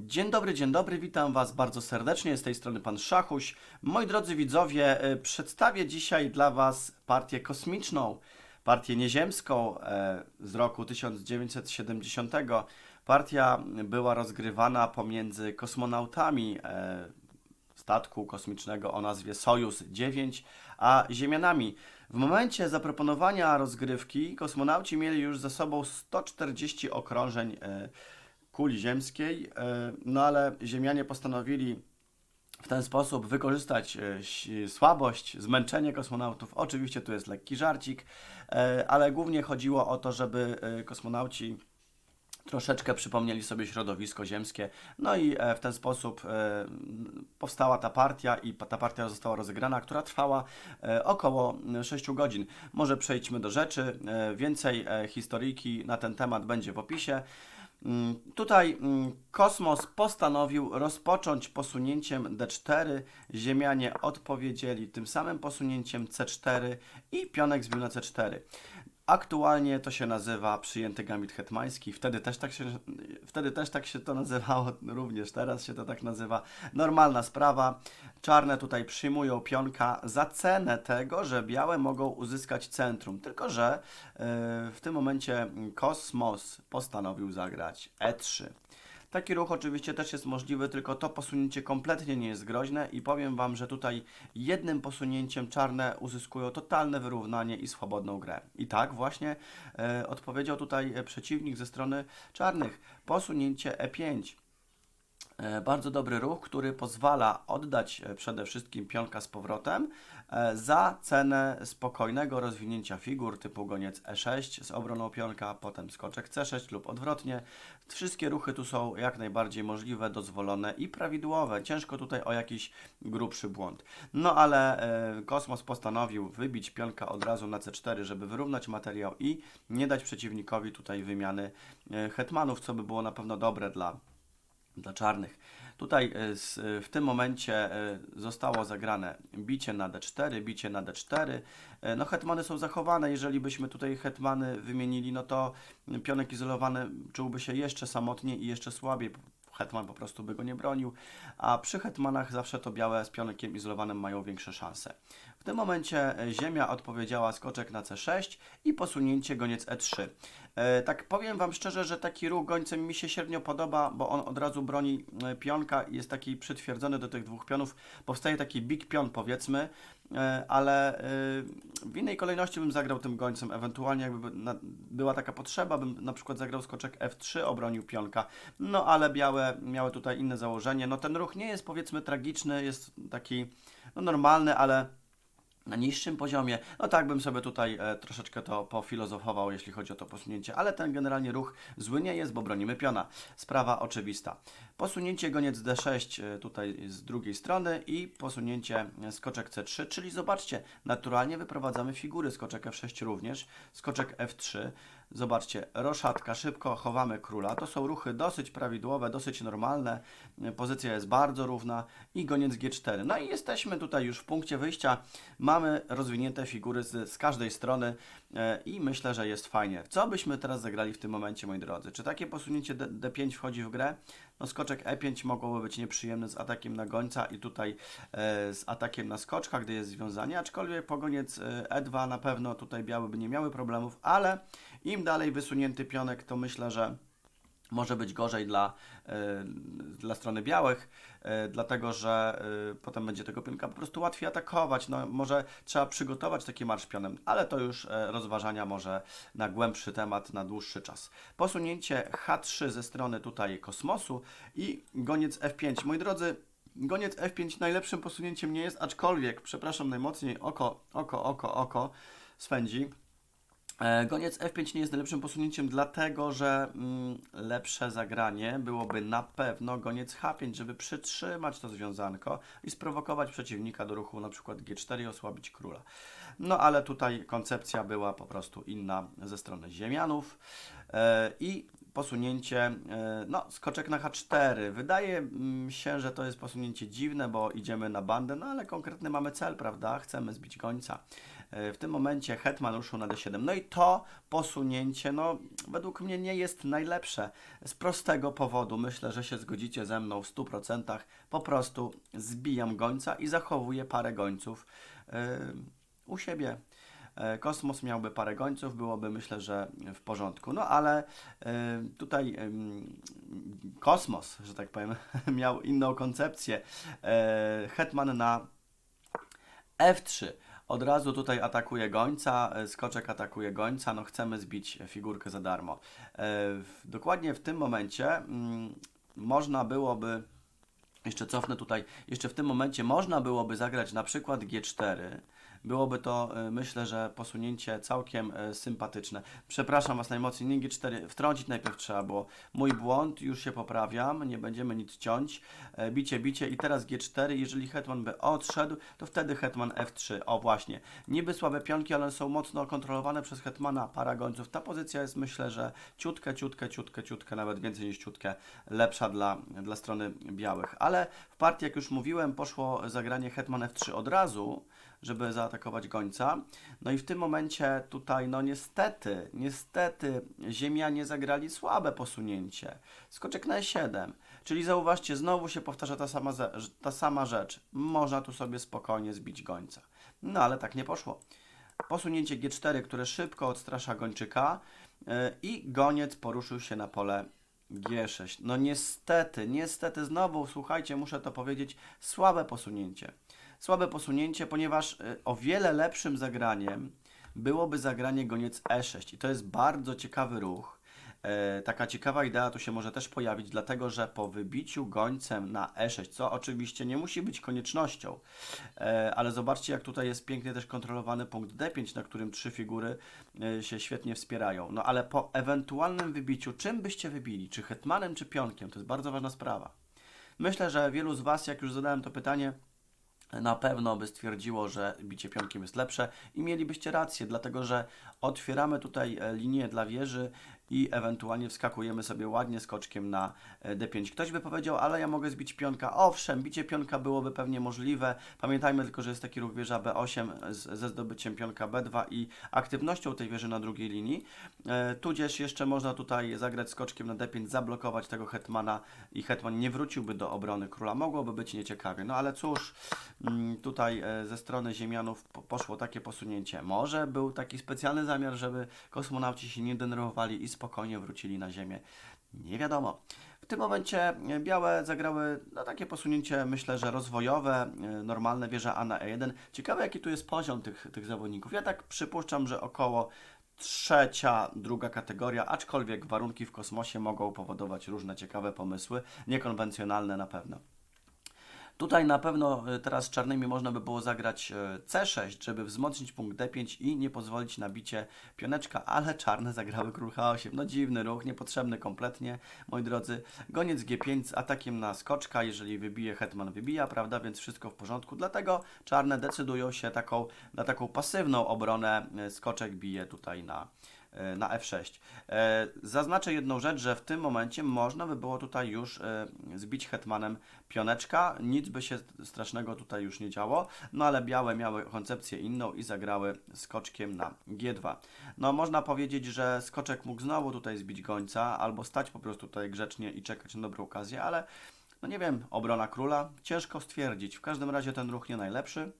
Dzień dobry, dzień dobry, witam Was bardzo serdecznie. Z tej strony Pan Szachuś. Moi drodzy widzowie, y, przedstawię dzisiaj dla Was partię kosmiczną, partię nieziemską e, z roku 1970. Partia była rozgrywana pomiędzy kosmonautami e, statku kosmicznego o nazwie Sojus 9, a Ziemianami. W momencie zaproponowania rozgrywki kosmonauci mieli już ze sobą 140 okrążeń e, kuli ziemskiej, e, no ale Ziemianie postanowili w ten sposób wykorzystać e, słabość, zmęczenie kosmonautów. Oczywiście tu jest lekki żarcik, e, ale głównie chodziło o to, żeby kosmonauci troszeczkę przypomnieli sobie środowisko ziemskie. No i w ten sposób powstała ta partia i ta partia została rozegrana, która trwała około 6 godzin. Może przejdźmy do rzeczy. Więcej historyjki na ten temat będzie w opisie. Mm, Tutaj mm, kosmos postanowił rozpocząć posunięciem D4. Ziemianie odpowiedzieli tym samym posunięciem C4 i pionek zbił na C4. Aktualnie to się nazywa przyjęty gambit hetmański. Wtedy też, tak się, wtedy też tak się to nazywało, również teraz się to tak nazywa. Normalna sprawa. Czarne tutaj przyjmują pionka za cenę tego, że białe mogą uzyskać centrum. Tylko, że e, w tym momencie kosmos postanowił zagrać E3. Taki ruch oczywiście też jest możliwy, tylko to posunięcie kompletnie nie jest groźne i powiem Wam, że tutaj jednym posunięciem czarne uzyskują totalne wyrównanie i swobodną grę. I tak właśnie e, odpowiedział tutaj e, przeciwnik ze strony czarnych. Posunięcie E5. E, Bardzo dobry ruch, który pozwala oddać e, przede wszystkim pionka z powrotem za cenę spokojnego rozwinięcia figur typu goniec E6 z obroną pionka, potem skoczek C6 lub odwrotnie. Wszystkie ruchy tu są jak najbardziej możliwe, dozwolone i prawidłowe. Ciężko tutaj o jakiś grubszy błąd. No ale e, Kosmos postanowił wybić pionka od razu na C4, żeby wyrównać materiał i nie dać przeciwnikowi tutaj wymiany e, hetmanów, co by było na pewno dobre dla dla czarnych. Tutaj e, e, w tym momencie e, zostało zagrane bicie na d4, bicie na d4. E, No hetmany są zachowane, jeżeli byśmy tutaj hetmany wymienili, no to pionek izolowany czułby się jeszcze samotnie i jeszcze słabiej. Hetman po prostu by go nie bronił, a przy hetmanach zawsze to białe z pionkiem izolowanym mają większe szanse. W tym momencie e, ziemia odpowiedziała skoczek na c6 i posunięcie goniec e3. E, tak powiem Wam szczerze, że taki ruch gońcem mi się średnio podoba, bo on od razu broni e, pionka i jest taki przytwierdzony do tych dwóch pionów. Powstaje taki big pion powiedzmy, ale w innej kolejności bym zagrał tym gońcem. Ewentualnie jakby była taka potrzeba, bym na przykład zagrał skoczek F3, obronił pionka. No ale białe miały tutaj inne założenie. No ten ruch nie jest powiedzmy tragiczny, jest taki no, normalny, ale na niższym poziomie. No tak bym sobie tutaj e, troszeczkę to pofilozofował, jeśli chodzi o to posunięcie, ale ten generalnie ruch zły nie jest, bo bronimy piona. Sprawa oczywista. Posunięcie goniec D6 e, tutaj z drugiej strony i posunięcie skoczek C3, czyli zobaczcie, naturalnie wyprowadzamy figury, skoczek F6 również, skoczek F3. Zobaczcie, roszatka, szybko chowamy króla. To są ruchy dosyć prawidłowe, dosyć normalne. E, Pozycja jest bardzo równa i goniec G4. No i jesteśmy tutaj już w punkcie wyjścia. Mamy rozwinięte figury z, z każdej strony e, i myślę, że jest fajnie. Co byśmy teraz zagrali w tym momencie, moi drodzy? Czy takie posunięcie D, D5 wchodzi w grę? No skoczek E5 mogłoby być nieprzyjemny z atakiem na gońca i tutaj e, z atakiem na skoczka, gdy jest związanie, aczkolwiek pogoniec e, E2 na pewno tutaj biały by nie miały problemów, ale im dalej wysunięty pionek, to myślę, że może być gorzej dla, e, dla strony białych, e, dlatego że e, potem będzie tego pionka po prostu łatwiej atakować. No, może trzeba przygotować taki marsz pionem, ale to już e, rozważania może na głębszy temat, na dłuższy czas. Posunięcie H3 ze strony tutaj kosmosu i goniec F5. Moi drodzy, goniec F5 najlepszym posunięciem nie jest, aczkolwiek, przepraszam najmocniej, oko, oko, oko, oko swędzi. E, Goniec F5 nie jest najlepszym posunięciem, dlatego że mm, lepsze zagranie byłoby na pewno goniec H5, żeby przytrzymać to związanko i sprowokować przeciwnika do ruchu na przykład G4 i osłabić króla. No ale tutaj koncepcja była po prostu inna ze strony Ziemianów e, i posunięcie, e, no skoczek na H4. Wydaje mm, się, że to jest posunięcie dziwne, bo idziemy na bandę, no ale konkretny mamy cel, prawda? Chcemy zbić gońca. W tym momencie hetman ruszył na d7. No i to posunięcie, no według mnie nie jest najlepsze. Z prostego powodu, myślę, że się zgodzicie ze mną w 100%. Po prostu zbijam gońca i zachowuję parę gońców e, u siebie. E, Kosmos miałby parę gońców, byłoby myślę, że w porządku. No ale e, tutaj em, Kosmos, że tak powiem, miał inną koncepcję. E, Hetman na F3. Od razu tutaj atakuje gońca, e, skoczek atakuje gońca, no chcemy zbić figurkę za darmo. E, Dokładnie w tym momencie mm, można byłoby, jeszcze cofnę tutaj, jeszcze w tym momencie można byłoby zagrać na przykład G4. Byłoby to, e, myślę, że posunięcie całkiem e, sympatyczne. Przepraszam Was najmocniej, nie G4, wtrącić najpierw trzeba było. Mój błąd, już się poprawiam, nie będziemy nic ciąć. E, Bicie, bicie i teraz G4, jeżeli hetman by odszedł, to wtedy hetman F3. O właśnie, niby słabe pionki, ale są mocno kontrolowane przez hetmana, para gońców. Ta pozycja jest myślę, że ciutkę, ciutkę, ciutkę, ciutkę, nawet więcej niż ciutkę lepsza dla, dla strony białych. Ale w partii, jak już mówiłem, poszło zagranie hetman F3 od razu, żeby zaatakować gońca. No i w tym momencie tutaj, no niestety, niestety ziemianie zagrali słabe posunięcie. Skoczek na E7. Czyli zauważcie, znowu się powtarza ta sama, ta sama rzecz. Można tu sobie spokojnie zbić gońca. No ale tak nie poszło. Posunięcie G4, które szybko odstrasza gończyka yy, i goniec poruszył się na pole G6. No niestety, niestety znowu, słuchajcie, muszę to powiedzieć, słabe posunięcie. Słabe posunięcie, ponieważ y, o wiele lepszym zagraniem byłoby zagranie goniec E6 i to jest bardzo ciekawy ruch. E, taka ciekawa idea tu się może też pojawić, dlatego że po wybiciu gońcem na E6, co oczywiście nie musi być koniecznością, e, ale zobaczcie jak tutaj jest pięknie też kontrolowany punkt D5, na którym trzy figury e, się świetnie wspierają. No ale po ewentualnym wybiciu, czym byście wybili? Czy hetmanem, czy pionkiem? To jest bardzo ważna sprawa. Myślę, że wielu z Was, jak już zadałem to pytanie, na pewno by stwierdziło, że bicie pionkiem jest lepsze i mielibyście rację, dlatego że otwieramy tutaj e, linię dla wieży i ewentualnie wskakujemy sobie ładnie skoczkiem na e, D5. Ktoś by powiedział, ale ja mogę zbić pionka. Owszem, bicie pionka byłoby pewnie możliwe. Pamiętajmy tylko, że jest taki ruch wieża B8 z, ze zdobyciem pionka B2 i aktywnością tej wieży na drugiej linii. E, tudzież jeszcze można tutaj zagrać skoczkiem na D5, zablokować tego hetmana i hetman nie wróciłby do obrony króla. Mogłoby być nieciekawie. No ale cóż, mm, tutaj e, ze strony Ziemianów po, poszło takie posunięcie. Może był taki specjalny zamiar, żeby kosmonauci się nie denerwowali i spokojnie wrócili na Ziemię. Nie wiadomo. W tym momencie białe zagrały no, takie posunięcie, myślę, że rozwojowe, e, normalne wieża A na E1. Ciekawe, jaki tu jest poziom tych, tych zawodników. Ja tak przypuszczam, że około trzecia, druga kategoria, aczkolwiek warunki w kosmosie mogą powodować różne ciekawe pomysły, niekonwencjonalne na pewno. Tutaj na pewno y, teraz czarnymi można by było zagrać y, C6, żeby wzmocnić punkt D5 i nie pozwolić na bicie pioneczka, ale czarne zagrały król H8. No dziwny ruch, niepotrzebny kompletnie, moi drodzy. Goniec G5 z atakiem na skoczka, jeżeli wybije hetman wybija, prawda, więc wszystko w porządku. Dlatego czarne decydują się taką, na taką pasywną obronę. Y, Skoczek bije tutaj na e, na F6. E, Zaznaczę jedną rzecz, że w tym momencie można by było tutaj już e, zbić hetmanem pioneczka, nic by się strasznego tutaj już nie działo, no ale białe miały koncepcję inną i zagrały skoczkiem na G2. No można powiedzieć, że skoczek mógł znowu tutaj zbić gońca, albo stać po prostu tutaj grzecznie i czekać na dobrą okazję, ale no nie wiem, obrona króla, ciężko stwierdzić. W każdym razie ten ruch nie najlepszy.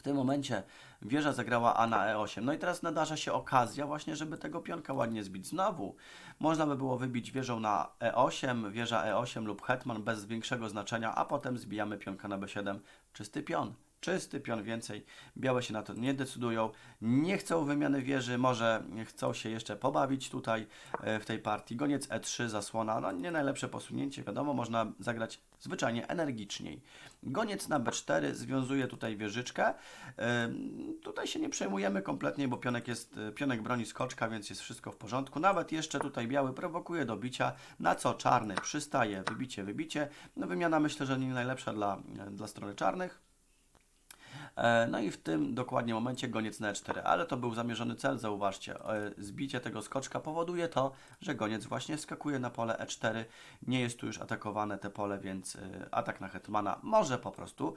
W tym momencie wieża zagrała A na E8. No i teraz nadarza się okazja właśnie, żeby tego pionka ładnie zbić. Znowu można by było wybić wieżą na E8, wieża E8 lub hetman bez większego znaczenia, a potem zbijamy pionka na B7. Czysty pion. Czysty pion więcej. Białe się na to nie decydują. Nie chcą wymiany wieży, może chcą się jeszcze pobawić tutaj e, w tej partii. Goniec E3, zasłona. No nie najlepsze posunięcie, wiadomo, można zagrać zwyczajnie energiczniej. Goniec na B4 związuje tutaj wieżyczkę. Ym, Tutaj się nie przejmujemy kompletnie, bo pionek, jest, y, pionek broni skoczka, więc jest wszystko w porządku. Nawet jeszcze tutaj biały prowokuje do bicia, na co czarny przystaje, wybicie, wybicie. No wymiana myślę, że nie najlepsza dla, dla strony czarnych. E, No i w tym dokładnie momencie goniec na E4, ale to był zamierzony cel, zauważcie. E, Zbicie tego skoczka powoduje to, że goniec właśnie wskakuje na pole E4. Nie jest tu już atakowane te pole, więc e, atak na hetmana może po prostu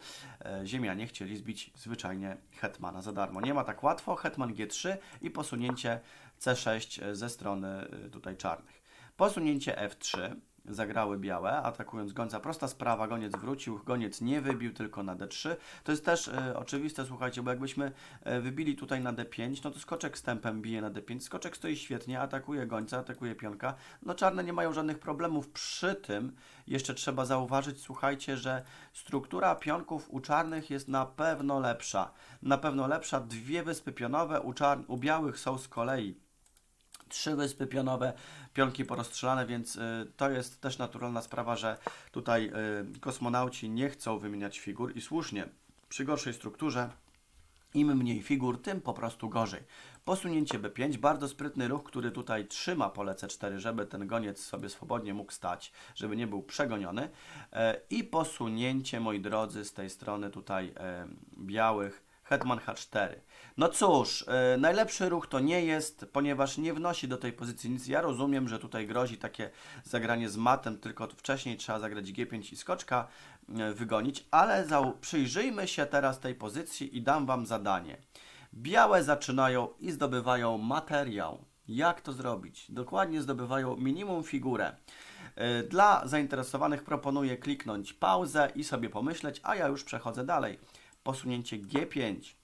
ziemianie chcieli zbić zwyczajnie hetmana za darmo. Nie ma tak łatwo. Hetman G3 i posunięcie C6 ze strony tutaj czarnych. Posunięcie F3 zagrały białe, atakując gońca. Prosta sprawa, goniec wrócił, goniec nie wybił, tylko na D3. To jest też e, oczywiste, słuchajcie, bo jakbyśmy e, wybili tutaj na D5, no to skoczek z tempem bije na D5, skoczek stoi świetnie, atakuje gońca, atakuje pionka. No czarne nie mają żadnych problemów. Przy tym jeszcze trzeba zauważyć, słuchajcie, że struktura pionków u czarnych jest na pewno lepsza. Na pewno lepsza. Dwie wyspy pionowe, u, czar- u białych są z kolei trzy wyspy pionowe, pionki porozstrzelane, więc y, to jest też naturalna sprawa, że tutaj y, kosmonauci nie chcą wymieniać figur i słusznie. Przy gorszej strukturze im mniej figur, tym po prostu gorzej. Posunięcie B5, bardzo sprytny ruch, który tutaj trzyma pole C4, żeby ten goniec sobie swobodnie mógł stać, żeby nie był przegoniony. E, I posunięcie, moi drodzy, z tej strony tutaj e, białych, Hetman H4. No cóż, e, najlepszy ruch to nie jest, ponieważ nie wnosi do tej pozycji nic. Ja rozumiem, że tutaj grozi takie zagranie z matem, tylko wcześniej trzeba zagrać G5 i skoczka e, wygonić, ale przyjrzyjmy się teraz tej pozycji i dam Wam zadanie. Białe zaczynają i zdobywają materiał. Jak to zrobić? Dokładnie zdobywają minimum figurę. E, Dla zainteresowanych proponuję kliknąć pauzę i sobie pomyśleć, a ja już przechodzę dalej. Posunięcie G5.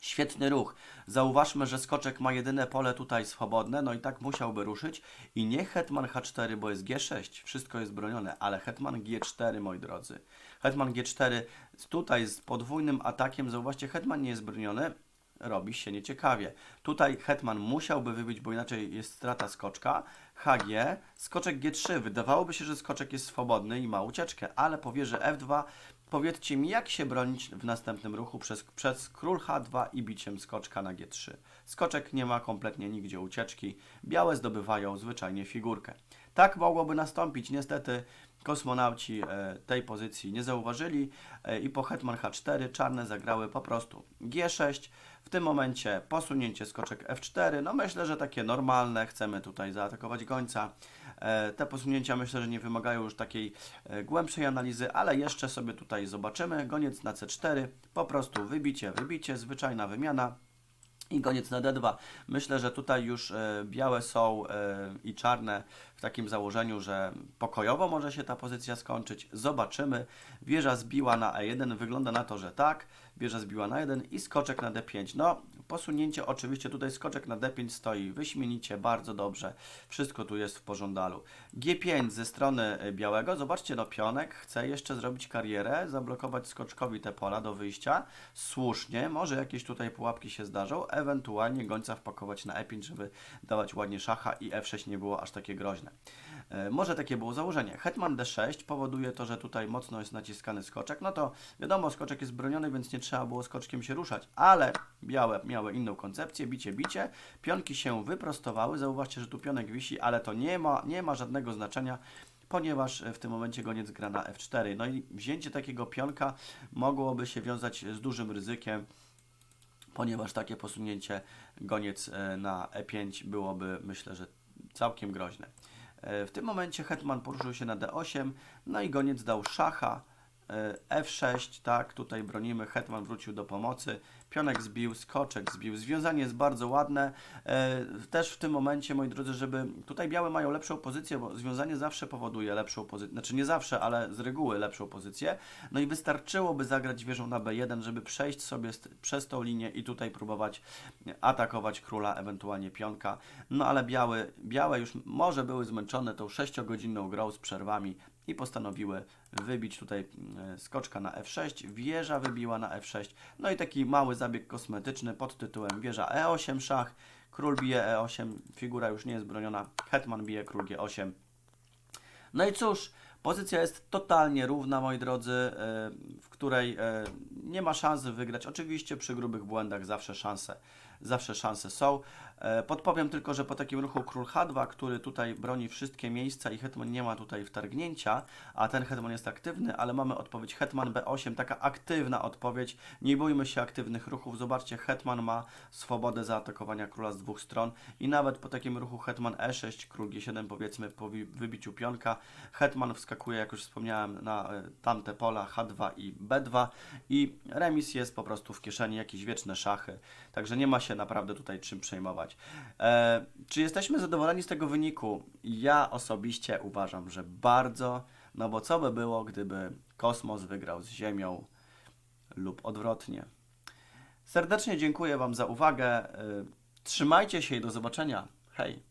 Świetny ruch. Zauważmy, że skoczek ma jedyne pole tutaj swobodne, no i tak musiałby ruszyć. I nie hetman H4, bo jest G6, wszystko jest bronione, ale hetman G4, moi drodzy. Hetman G4 tutaj z podwójnym atakiem, zauważcie, hetman nie jest broniony, robi się nieciekawie. Tutaj hetman musiałby wybić, bo inaczej jest strata skoczka. HG, skoczek G3. Wydawałoby się, że skoczek jest swobodny i ma ucieczkę, ale po wieży F2 powiedzcie mi, jak się bronić w następnym ruchu przez, przez król H2 i biciem skoczka na G3. Skoczek nie ma kompletnie nigdzie ucieczki. Białe zdobywają zwyczajnie figurkę. Tak mogłoby nastąpić. Niestety kosmonauci e, tej pozycji nie zauważyli e, i po hetman H4 czarne zagrały po prostu G6. W tym momencie posunięcie skoczek F4. No myślę, że takie normalne. Chcemy tutaj zaatakować gońca. E, Te posunięcia myślę, że nie wymagają już takiej głębszej analizy, ale jeszcze sobie tutaj zobaczymy. Goniec na C4, po prostu wybicie, wybicie, zwyczajna wymiana. I koniec na D2. Myślę, że tutaj już e, białe są e, i czarne w takim założeniu, że pokojowo może się ta pozycja skończyć. Zobaczymy. Wieża zbiła na E1. Wygląda na to, że tak. Wieża zbiła na 1 i skoczek na D5. No, posunięcie oczywiście tutaj skoczek na D5 stoi wyśmienicie, bardzo dobrze. Wszystko tu jest w pożądalu. G5 ze strony e, białego. Zobaczcie, no pionek chce jeszcze zrobić karierę, zablokować skoczkowi te pola do wyjścia. Słusznie, może jakieś tutaj pułapki się zdarzą, ewentualnie gońca wpakować na E5, żeby dawać ładnie szacha i F6 nie było aż takie groźne. E, Może takie było założenie. Hetman D6 powoduje to, że tutaj mocno jest naciskany skoczek. No to wiadomo, skoczek jest broniony, więc nie trzeba było skoczkiem się ruszać, ale białe miały inną koncepcję, bicie, bicie. Pionki się wyprostowały. Zauważcie, że tu pionek wisi, ale to nie ma, nie ma żadnego znaczenia ponieważ w tym momencie goniec gra na F4. No i wzięcie takiego pionka mogłoby się wiązać z dużym ryzykiem, ponieważ takie posunięcie goniec e, na E5 byłoby, myślę, że całkiem groźne. E, W tym momencie hetman poruszył się na D8, no i goniec dał szacha, e, F6, tak, tutaj bronimy, hetman wrócił do pomocy, pionek zbił, skoczek zbił, związanie jest bardzo ładne, e, też w tym momencie, moi drodzy, żeby, tutaj białe mają lepszą pozycję, bo związanie zawsze powoduje lepszą pozycję, znaczy nie zawsze, ale z reguły lepszą pozycję, no i wystarczyłoby zagrać wieżą na B1, żeby przejść sobie przez tą linię i tutaj próbować atakować króla, ewentualnie pionka, no ale białe, białe już może były zmęczone tą 6-godzinną grą z przerwami i postanowiły wybić tutaj e, skoczka na F6, wieża wybiła na F6, no i taki mały zabieg kosmetyczny pod tytułem wieża E8 szach, król bije E8, figura już nie jest broniona, hetman bije król G8. No i cóż, pozycja jest totalnie równa, moi drodzy, e, w której e, nie ma szansy wygrać. Oczywiście przy grubych błędach zawsze szanse zawsze szanse są. E, Podpowiem tylko, że po takim ruchu król H2, który tutaj broni wszystkie miejsca i hetman nie ma tutaj wtargnięcia, a ten hetman jest aktywny, ale mamy odpowiedź hetman B8, taka aktywna odpowiedź. Nie bójmy się aktywnych ruchów. Zobaczcie, hetman ma swobodę zaatakowania króla z dwóch stron i nawet po takim ruchu hetman E6, król G7 powiedzmy po wybiciu pionka, hetman wskakuje, jak już wspomniałem, na e, tamte pola H2 i B2 i remis jest po prostu w kieszeni, jakieś wieczne szachy. Także nie ma się naprawdę tutaj czym przejmować. E, czy jesteśmy zadowoleni z tego wyniku? Ja osobiście uważam, że bardzo, no bo co by było, gdyby kosmos wygrał z Ziemią lub odwrotnie. Serdecznie dziękuję Wam za uwagę. E, Trzymajcie się i do zobaczenia. Hej!